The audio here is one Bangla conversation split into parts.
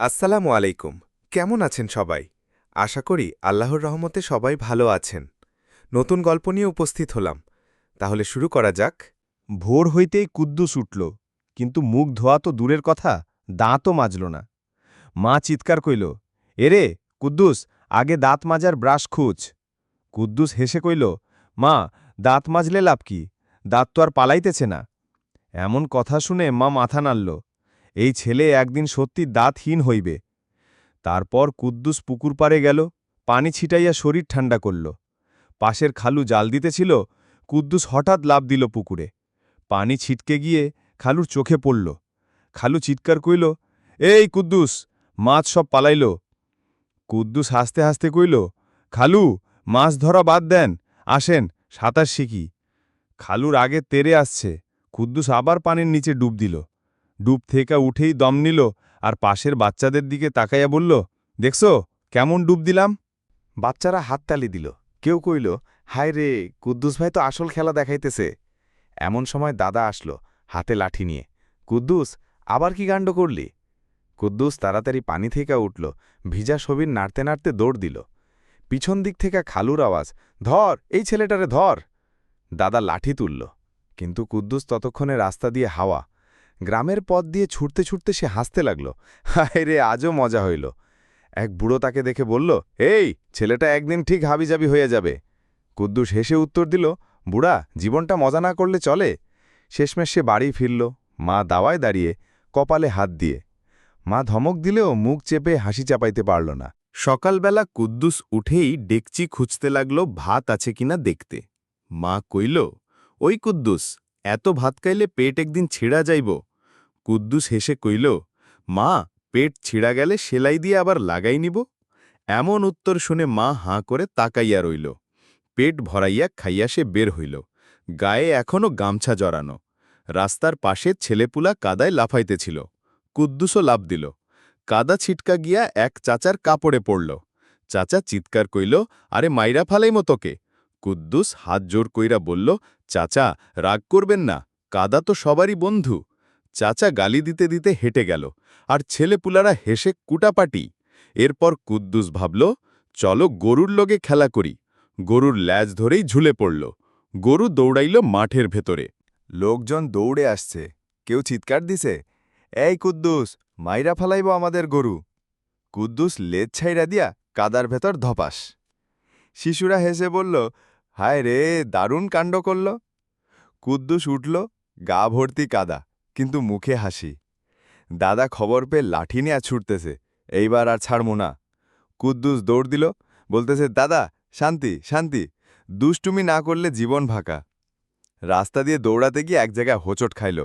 আসসালামু আলাইকুম। কেমন আছেন সবাই? আশা করি আল্লাহর রহমতে সবাই ভালো আছেন। নতুন গল্প নিয়ে উপস্থিত হলাম। তাহলে শুরু করা যাক। ভোর হইতেই কুদ্দুস উঠল, কিন্তু মুখ ধোয়া তো দূরের কথা, দাঁতও মাজল না। মা চিৎকার কইল, এরে, কুদ্দুস, আগে দাঁত মাজার ব্রাশ খুঁজ। কুদ্দুস হেসে কইল, মা, দাঁত মাজলে লাভ কি? দাঁত তো আর পালাইতেছে না। এমন কথা শুনে মা মাথা নাড়ল। এই ছেলে একদিন সত্যি দাঁতহীন হইবে। তারপর কুদ্দুস পুকুর পাড়ে গেল, পানি ছিটাইয়া শরীর ঠান্ডা করল। পাশের খালু জাল দিতেছিল, কুদ্দুস হঠাৎ লাভ দিল পুকুরে। পানি ছিটকে গিয়ে খালুর চোখে পড়ল। খালু চিৎকার কইল, এই কুদ্দুস, মাছ সব পালাইল। কুদ্দুস হাসতে হাসতে কইল, খালু, মাছ ধরা বাদ দেন, আসেন, সাঁতার শিখি। খালুর আগে তেরে আসছে, কুদ্দুস আবার পানির নিচে ডুব দিল। ডুব থেকে উঠেই দম নিল আর পাশের বাচ্চাদের দিকে তাকাইয়া বলল, দেখছ, কেমন ডুব দিলাম? বাচ্চারা হাততালি দিল। কেউ কইল, হায় রে, কুদ্দুস ভাই তো আসল খেলা দেখাইতেছে। এমন সময় দাদা আসলো, হাতে লাঠি নিয়ে, কুদ্দুস, আবার কি কাণ্ড করলি? কুদ্দুস তাড়াতাড়ি পানি থেকে উঠল, ভিজা ছবির নাড়তে নাড়তে দৌড় দিল। পিছন দিক থেকে খালুর আওয়াজ, ধর, এই ছেলেটারে ধর। দাদা লাঠি তুলল, কিন্তু কুদ্দুস ততক্ষণে রাস্তা দিয়ে হাওয়া গ্রামের পথ দিয়ে ছুটতে ছুটতে সে হাসতে লাগল। হায় রে, আজও মজা হইল। এক বুড়ো তাকে দেখে বলল, এই, ছেলেটা একদিন ঠিক হাবিজাবি হয়ে যাবে। কুদ্দুস হেসে উত্তর দিল, বুড়া, জীবনটা মজা না করলে চলে? শেষমেশ সে বাড়ি ফিরল, মা দাওয়ায় দাঁড়িয়ে কপালে হাত দিয়ে। মা ধমক দিলেও মুখ চেপে হাসি চাপাইতে পারল না। সকালবেলা কুদ্দুস উঠেই ডেকচি খুঁজতে লাগল, ভাত আছে কিনা দেখতে? মা কইল, ওই কুদ্দুস এত ভাত খাইলে পেট একদিন ছিঁড়া যাইব। কুদ্দুস হেসে কইল, মা, পেট ছিঁড়া গেলে সেলাই দিয়ে আবার লাগাই নিব? এমন উত্তর শুনে মা হাঁ করে তাকাইয়া রইল। পেট ভরাইয়া খাইয়া সে বের হইল। গায়ে এখনও গামছা জড়ানো। রাস্তার পাশে ছেলেপুলা কাদায় লাফাইতেছিল। কুদ্দুসও লাভ দিল। কাদা ছিটকা গিয়া এক চাচার কাপড়ে পড়ল। চাচা চিৎকার কইল, আরে মাইরা ফালাইম তোকে। কুদ্দুস হাত জোর কইরা বলল চাচা, রাগ করবেন না, কাদা তো সবারই বন্ধু। চাচা গালি দিতে দিতে হেঁটে গেল, আর ছেলেপুলারা হেসে কুটাপাটি। এরপর কুদ্দুস ভাবল, চলো গরুর লগে খেলা করি। গরুর ল্যাজ ধরেই ঝুলে পড়ল। গরু দৌড়াইল মাঠের ভেতরে। লোকজন দৌড়ে আসছে, কেউ চিৎকার দিছে, এই কুদ্দুস, মাইরা ফালাইব আমাদের গরু। কুদ্দুস লেজ ছাইরা দিয়া কাদার ভেতর ধপাস। শিশুরা হেসে বলল হায় রে, দারুণ কাণ্ড করল। কুদ্দুস উঠল, গা ভর্তি কাদা, কিন্তু মুখে হাসি। দাদা খবর পেয়ে লাঠি নিয়ে ছুটতেছে, এইবার আর ছাড়ব না। কুদ্দুস দৌড় দিল, বলতেছে, দাদা, শান্তি শান্তি, দুষ্টুমি না করলে জীবন ভাকা। রাস্তা দিয়ে দৌড়াতে গিয়ে এক জায়গায় হোঁচট খাইল।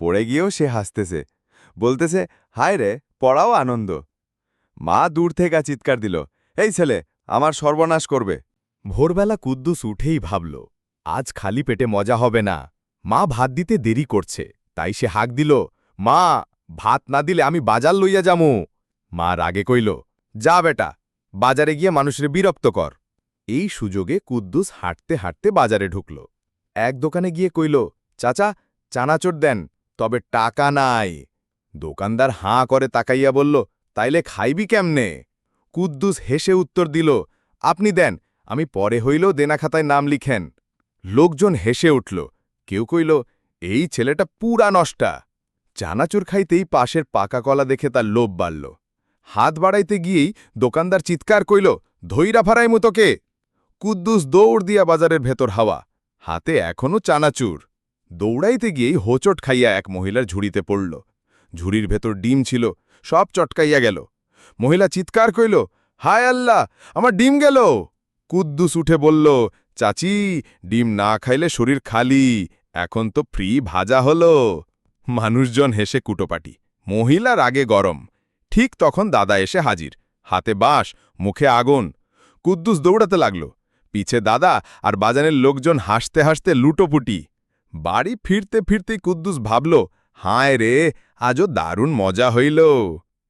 পড়ে গিয়েও সে হাসতেছে, বলতেছে, হায় রে, পড়াও আনন্দ। মা দূর থেকে চিৎকার দিল, এই ছেলে, আমার সর্বনাশ করবে। ভোরবেলা কুদ্দুস উঠেই ভাবল, আজ খালি পেটে মজা হবে না। মা ভাত দিতে দেরি করছে, তাই সে হাক দিল, মা, ভাত না দিলে আমি বাজার লইয়া যামু। মা রাগে কইল, যা বেটা, বাজারে গিয়ে মানুষের বিরক্ত কর। এই সুযোগে কুদ্দুস হাঁটতে হাঁটতে বাজারে ঢুকল। এক দোকানে গিয়ে কইল, চাচা, চানাচোর দেন, তবে টাকা নাই। দোকানদার হাঁ করে তাকাইয়া বলল, তাইলে খাইবি কেমনে? কুদ্দুস হেসে উত্তর দিল, আপনি দেন আমি পরে হইলেও দেনাখাতায় নাম লিখেন। লোকজন হেসে উঠল, কেউ কইল, এই ছেলেটা পুরা নষ্টা। চানাচুর খাইতেই পাশের পাকা কলা দেখে তার লোভ বাড়ল। হাত বাড়াইতে গিয়েই দোকানদার চিৎকার কইল ধৈরা ফারাই তোকে! কুদ্দুস দৌড় দিয়া বাজারের ভেতর হাওয়া, হাতে এখনও চানাচুর। দৌড়াইতে গিয়েই হোচট খাইয়া এক মহিলার ঝুড়িতে পড়ল। ঝুড়ির ভেতর ডিম ছিল, সব চটকাইয়া গেল। মহিলা চিৎকার কইল, হায় আল্লাহ, আমার ডিম গেল! কুদ্দুস উঠে বলল, চাচি, ডিম না খাইলে শরীর খালি, এখন তো ফ্রি ভাজা হলো। মানুষজন হেসে কুটোপাটি মহিলার আগে গরম। ঠিক তখন দাদা এসে হাজির, হাতে বাঁশ, মুখে আগুন। কুদ্দুস দৌড়াতে লাগল, পিছে দাদা আর বাজানের লোকজন হাসতে হাসতে লুটোপুটি। বাড়ি ফিরতে ফিরতেই কুদ্দুস ভাবল, হায় রে, আজও দারুণ মজা হইল।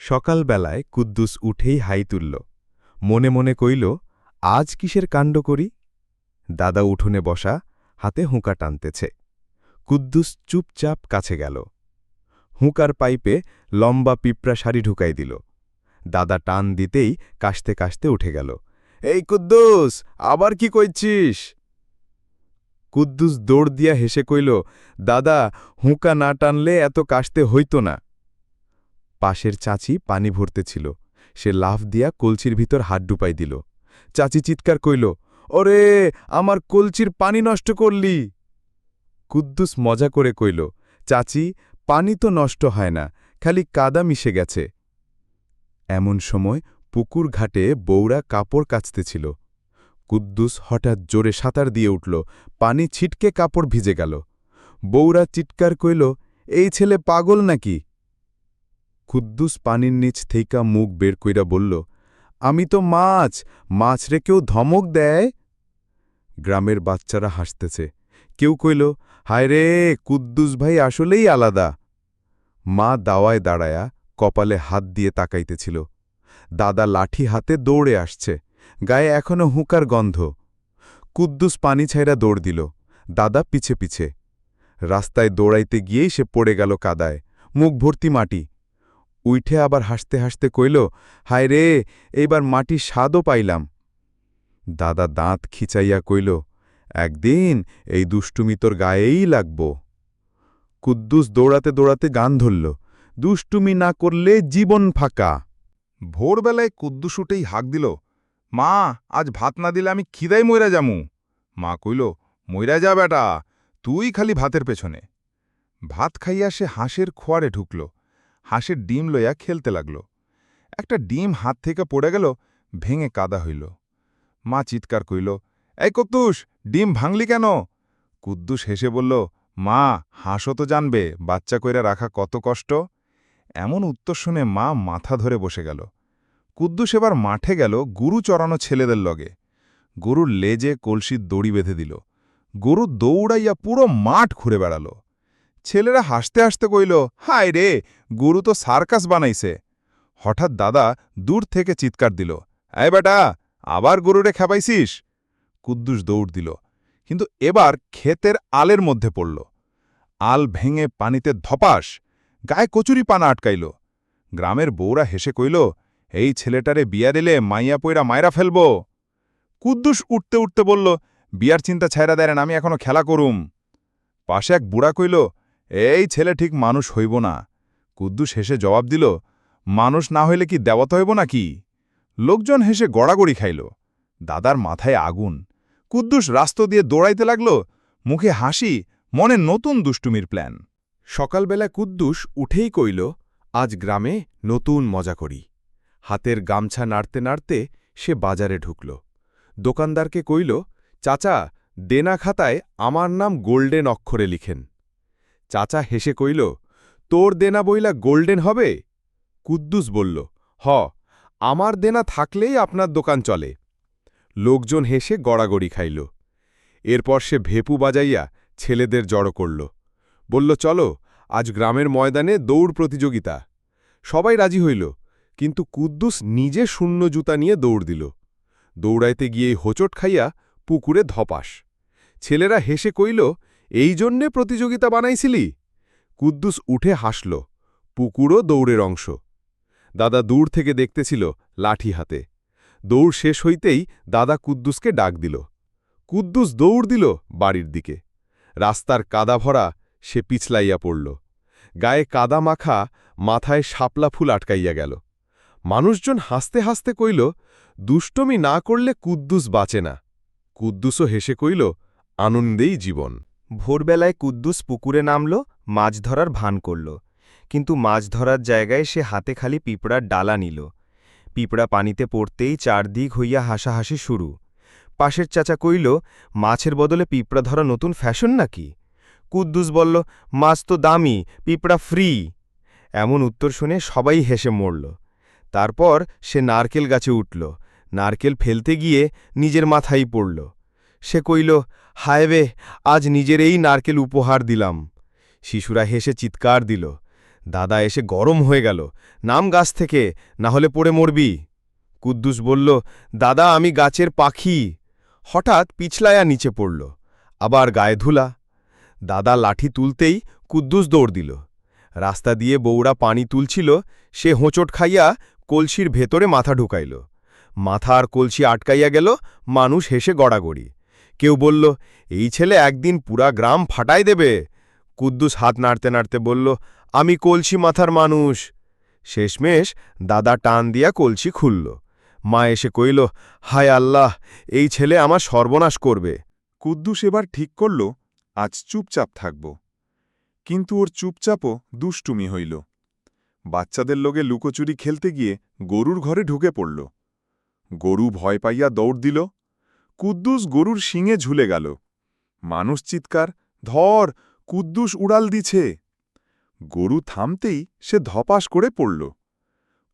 সকালবেলায় কুদ্দুস উঠেই হাই তুলল, মনে মনে কইল আজ কিসের কাণ্ড করি? দাদা উঠোনে বসা, হাতে হুঁকা টানতেছে। কুদ্দুস চুপচাপ কাছে গেল। হুঁকার পাইপে লম্বা পিঁপড়া শাড়ি ঢুকাই দিল। দাদা টান দিতেই কাশতে কাশতে উঠে গেল। এই কুদ্দুস, আবার কি কইছিস? কুদ্দুস দৌড় দিয়া হেসে কইল, দাদা, হুঁকা না টানলে এত কাশতে হইত না। পাশের চাচি পানি ভরতেছিল। সে লাফ দিয়া কলচির ভিতর হাত ডুপাই দিল। চাচি চিৎকার কইল, ওরে, আমার কলচির পানি নষ্ট করলি। কুদ্দুস মজা করে কইল, চাচি, পানি তো নষ্ট হয় না, খালি কাদা মিশে গেছে। এমন সময় পুকুর ঘাটে বৌরা কাপড় কাচতেছিল কুদ্দুস হঠাৎ জোরে সাঁতার দিয়ে উঠল, পানি ছিটকে কাপড় ভিজে গেল। বৌরা চিৎকার কইল, এই ছেলে পাগল নাকি? কুদ্দুস পানির নিচ থেইকা মুখ বের কইরা বলল আমি তো মাছ মাছ রে কেউ ধমক দেয়? গ্রামের বাচ্চারা হাসতেছে। কেউ কইল, হায় রে, কুদ্দুস ভাই আসলেই আলাদা। মা দাওয়ায় দাঁড়ায়া কপালে হাত দিয়ে তাকাইতেছিল। দাদা লাঠি হাতে দৌড়ে আসছে। গায়ে এখনও হুঁকার গন্ধ। কুদ্দুস পানি ছাইরা দৌড় দিল। দাদা পিছে পিছে। রাস্তায় দৌড়াইতে গিয়েই সে পড়ে গেল কাদায়। মুখ ভর্তি মাটি। উইঠে আবার হাসতে হাসতে কইল, হায় রে, এইবার মাটি স্বাদও পাইলাম। দাদা দাঁত খিচাইয়া কইল, একদিন এই দুষ্টুমি তোর গায়েই লাগব। কুদ্দুস দৌড়াতে দৌড়াতে গান ধরল, দুষ্টুমি না করলে জীবন ফাঁকা। ভোরবেলায় কুদ্দুস উঠেই হাঁক দিল, মা, আজ ভাত না দিলে আমি খিদাই মইরা যামু। মা কইল, মইরা যা বেটা, তুই খালি ভাতের পেছনে। ভাত খাইয়া সে হাঁসের খোয়ারে ঢুকল হাঁসের ডিম লইয়া খেলতে লাগল। একটা ডিম হাত থেকে পড়ে গেল, ভেঙে কাদা হইল। মা চিৎকার কইল, এই কত্তুস ডিম ভাঙলি কেন? কুদ্দুস হেসে বলল, মা, হাঁসও তো জানবে, বাচ্চা কইরা রাখা কত কষ্ট? এমন উত্তর শুনে মা মাথা ধরে বসে গেল। কুদ্দুস এবার মাঠে গেল গুরু চড়ানো ছেলেদের লগে। গরুর লেজে কলসির দড়ি বেঁধে দিল। গরু দৌড়াইয়া পুরো মাঠ ঘুরে বেড়াল। ছেলেরা হাসতে হাসতে কইল, হায় রে, গুরু তো সার্কাস বানাইছে। হঠাৎ দাদা দূর থেকে চিৎকার দিল আয় বেটা, আবার গরুরে খেপাইছিস? কুদ্দুস দৌড় দিল, কিন্তু এবার ক্ষেতের আলের মধ্যে পড়ল। আল ভেঙে পানিতে ধপাস, গায়ে কচুরি পানা আটকাইল। গ্রামের বউরা হেসে কইল, এই ছেলেটারে বিয়া দিলে মাইয়া পইরা মায়রা ফেলব। কুদ্দুস উঠতে উঠতে বলল, বিয়ার চিন্তা ছাইরা দেন আমি এখনও খেলা করুম। পাশে এক বুড়া কইল এই ছেলে ঠিক মানুষ হইব না। কুদ্দুস হেসে জবাব দিল, মানুষ না হইলে কি দেবতা হইব নাকি? লোকজন হেসে গড়াগড়ি খাইল। দাদার মাথায় আগুন। কুদ্দুস রাস্ত দিয়ে দৌড়াইতে লাগল, মুখে হাসি, মনে নতুন দুষ্টুমির প্ল্যান। সকালবেলা কুদ্দুস উঠেই কইল, আজ গ্রামে নতুন মজা করি। হাতের গামছা নাড়তে নাড়তে সে বাজারে ঢুকল। দোকানদারকে কইল, চাচা, দেনা খাতায় আমার নাম গোল্ডেন অক্ষরে লিখেন। চাচা হেসে কইল, তোর দেনা বইলা গোল্ডেন হবে? কুদ্দুস বলল, হ, আমার দেনা থাকলেই আপনার দোকান চলে। লোকজন হেসে গড়াগড়ি খাইল। এরপর সে ভেপু বাজাইয়া ছেলেদের জড়ো করল। বলল, চলো, আজ গ্রামের ময়দানে দৌড় প্রতিযোগিতা। সবাই রাজি হইল, কিন্তু কুদ্দুস নিজে শূন্য জুতা নিয়ে দৌড় দিল। দৌড়াইতে গিয়ে হোঁচট খাইয়া পুকুরে ধপাস। ছেলেরা হেসে কইল এই জন্যে প্রতিযোগিতা বানাইছিলি? কুদ্দুস উঠে হাসল, পুকুরও দৌড়ের অংশ। দাদা দূর থেকে দেখতেছিল লাঠি হাতে। দৌড় শেষ হইতেই দাদা কুদ্দুসকে ডাক দিল। কুদ্দুস দৌড় দিল বাড়ির দিকে। রাস্তার কাদা ভরা সে পিছলাইয়া পড়ল। গায়ে কাদা মাখা মাথায় শাপলা ফুল আটকাইয়া গেল। মানুষজন হাসতে হাসতে কইল, দুষ্টমি না করলে কুদ্দুস বাঁচে না। কুদ্দুসও হেসে কইল, আনন্দেই জীবন। ভোরবেলায় কুদ্দুস পুকুরে নামল, মাছ ধরার ভান করল। কিন্তু মাছ ধরার জায়গায় সে হাতে খালি পিঁপড়ার ডালা নিল। পিঁপড়া পানিতে পড়তেই চারদিক হইয়া হাসাহাসি শুরু। পাশের চাচা কইল, মাছের বদলে পিঁপড়া ধরা নতুন ফ্যাশন নাকি? কুদ্দুস বলল, মাছ তো দামি, পিঁপড়া ফ্রি। এমন উত্তর শুনে সবাই হেসে মরল। তারপর সে নারকেল গাছে উঠল। নারকেল ফেলতে গিয়ে নিজের মাথায় পড়ল। সে কইল হায় বে আজ নিজের এই নারকেল উপহার দিলাম। শিশুরা হেসে চিৎকার দিল। দাদা এসে গরম হয়ে গেল। নাম গাছ থেকে, না হলে পড়ে মরবি। কুদ্দুস বলল, দাদা, আমি গাছের পাখি। হঠাৎ পিছলায়া নিচে পড়ল, আবার গায়ে ধুলা। দাদা লাঠি তুলতেই কুদ্দুস দৌড় দিল। রাস্তা দিয়ে বউরা পানি তুলছিল, সে হোঁচট খাইয়া কলসির ভেতরে মাথা ঢুকাইল। মাথা আর কলসি আটকাইয়া গেল, মানুষ হেসে গড়াগড়ি। কেউ বলল, এই ছেলে একদিন পুরা গ্রাম ফাটাই দেবে। কুদ্দুস হাত নাড়তে নাড়তে বলল, আমি কলসি মাথার মানুষ। শেষমেশ দাদা টান দিয়া কলসি খুলল। মা এসে কইল, হায় আল্লাহ, এই ছেলে আমার সর্বনাশ করবে। কুদ্দুস এবার ঠিক করল, আজ চুপচাপ থাকব। কিন্তু ওর চুপচাপও দুষ্টুমি হইল। বাচ্চাদের লোকে লুকোচুরি খেলতে গিয়ে গরুর ঘরে ঢুকে পড়ল। গরু ভয় পাইয়া দৌড় দিল কুদ্দুস গরুর শিঙে ঝুলে গেল। মানুষ চিৎকার, ধর, কুদ্দুস উড়াল দিছে। গরু থামতেই সে ধপাস করে পড়ল।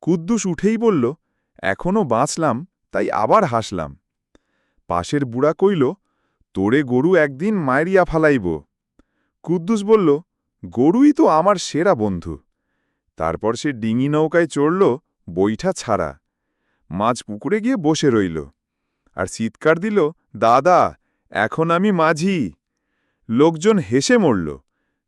কুদ্দুস উঠেই বলল এখনও বাঁচলাম, তাই আবার হাসলাম। পাশের বুড়া কইল, তোরে গরু একদিন মায়েরিয়া ফালাইব। কুদ্দুস বলল, গরুই তো আমার সেরা বন্ধু। তারপর সে ডিঙি নৌকায় চড়ল বইঠা ছাড়া। মাছ পুকুরে গিয়ে বসে রইল। আর চিৎকার দিল, দাদা, এখন আমি মাঝি। লোকজন হেসে মরল।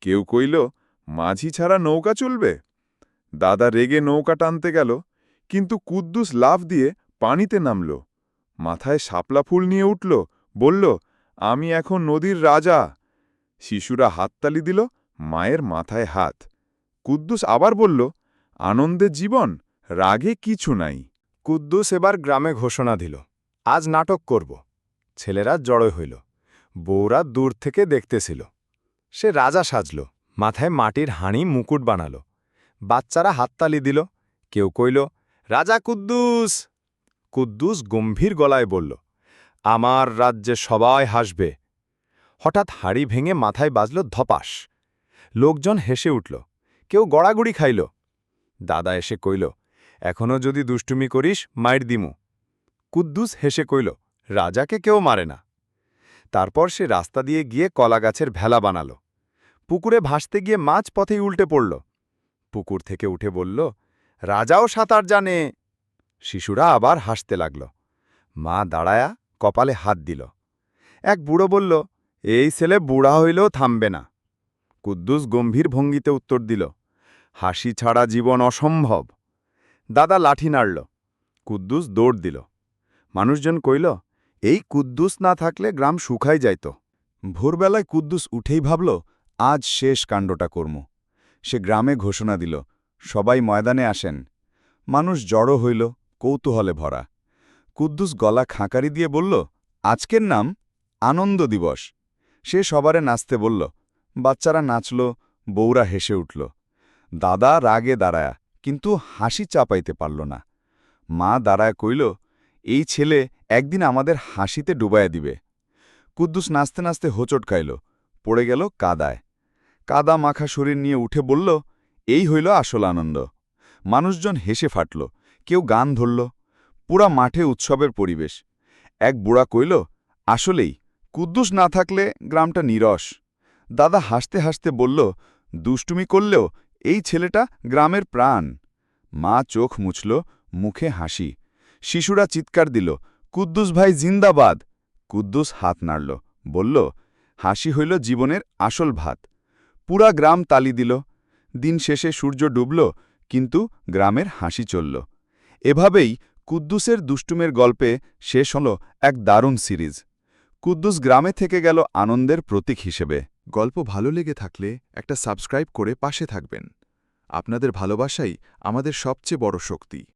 কেউ কইল, মাঝি ছাড়া নৌকা চলবে? দাদা রেগে নৌকা টানতে গেল, কিন্তু কুদ্দুস লাফ দিয়ে পানিতে নামল। মাথায় শাপলা ফুল নিয়ে উঠল, বলল, আমি এখন নদীর রাজা। শিশুরা হাততালি দিল, মায়ের মাথায় হাত। কুদ্দুস আবার বলল আনন্দের জীবন, রাগে কিছু নাই। কুদ্দুস এবার গ্রামে ঘোষণা দিল। আজ নাটক করব। ছেলেরা জড়ো হইল। বউরা দূর থেকে দেখতেছিল। সে রাজা সাজল। মাথায় মাটির হাঁড়ি মুকুট বানাল। বাচ্চারা হাততালি দিল। কেউ কইল, রাজা কুদ্দুস! কুদ্দুস গম্ভীর গলায় বলল, আমার রাজ্যে সবাই হাসবে। হঠাৎ হাড়ি ভেঙে মাথায় বাজল ধপাস। লোকজন হেসে উঠল, কেউ গড়াগড়ি খাইল? দাদা এসে কইল এখনও যদি দুষ্টুমি করিস, মাইর দিমু। কুদ্দুস হেসে কইল, রাজাকে কেউ মারে না। তারপর সে রাস্তা দিয়ে গিয়ে কলাগাছের ভেলা বানাল। পুকুরে ভাসতে গিয়ে মাছ পথেই উল্টে পড়ল। পুকুর থেকে উঠে বলল, রাজাও সাঁতার জানে। শিশুরা আবার হাসতে লাগল। মা দাঁড়ায়া কপালে হাত দিল। এক বুড়ো বলল, এই ছেলে বুড়া হইলেও থামবে না। কুদ্দুস গম্ভীর ভঙ্গিতে উত্তর দিল, হাসি ছাড়া জীবন অসম্ভব। দাদা লাঠি নাড়ল। কুদ্দুস দৌড় দিল। মানুষজন কইল, এই কুদ্দুস না থাকলে গ্রাম শুকাই যাইত। ভোরবেলায় কুদ্দুস উঠেই ভাবল, আজ শেষ কাণ্ডটা কর্ম সে গ্রামে ঘোষণা দিল, সবাই ময়দানে আসেন। মানুষ জড়ো হইল, কৌতূহলে ভরা। কুদ্দুস গলা খাঁকারি দিয়ে বলল, আজকের নাম আনন্দ দিবস। সে সবারে নাচতে বলল, বাচ্চারা নাচল, বউরা হেসে উঠল। দাদা রাগে দাঁড়ায়া, কিন্তু হাসি চাপাইতে পারল না। মা দাঁড়ায় কইল এই ছেলে একদিন আমাদের হাসিতে ডুবাইয়া দিবে। কুদ্দুস নাচতে নাচতে হোঁচট খাইল, পড়ে গেল কাদায়। কাদা মাখা শরীর নিয়ে উঠে বলল, এই হইল আসল আনন্দ। মানুষজন হেসে ফাটল, কেউ গান ধরল, পুরা মাঠে উৎসবের পরিবেশ। এক বুড়া কইল, আসলেই, কুদ্দুস না থাকলে গ্রামটা নিরস। দাদা হাসতে হাসতে বলল, দুষ্টুমি করলেও এই ছেলেটা গ্রামের প্রাণ। মা চোখ মুছল, মুখে হাসি। শিশুরা চিৎকার দিল, কুদ্দুস ভাই, জিন্দাবাদ! কুদ্দুস হাত নাড়ল, বলল, হাসি হইল জীবনের আসল ভাত। পুরা গ্রাম তালি দিল। দিন শেষে সূর্য ডুবল, কিন্তু গ্রামের হাসি চলল। এভাবেই কুদ্দুসের দুষ্টুমের গল্পে শেষ হল এক দারুণ সিরিজ। কুদ্দুস গ্রামে থেকে গেল আনন্দের প্রতীক হিসেবে। গল্প ভালো লেগে থাকলে একটা সাবস্ক্রাইব করে পাশে থাকবেন। আপনাদের ভালোবাসাই আমাদের সবচেয়ে বড় শক্তি।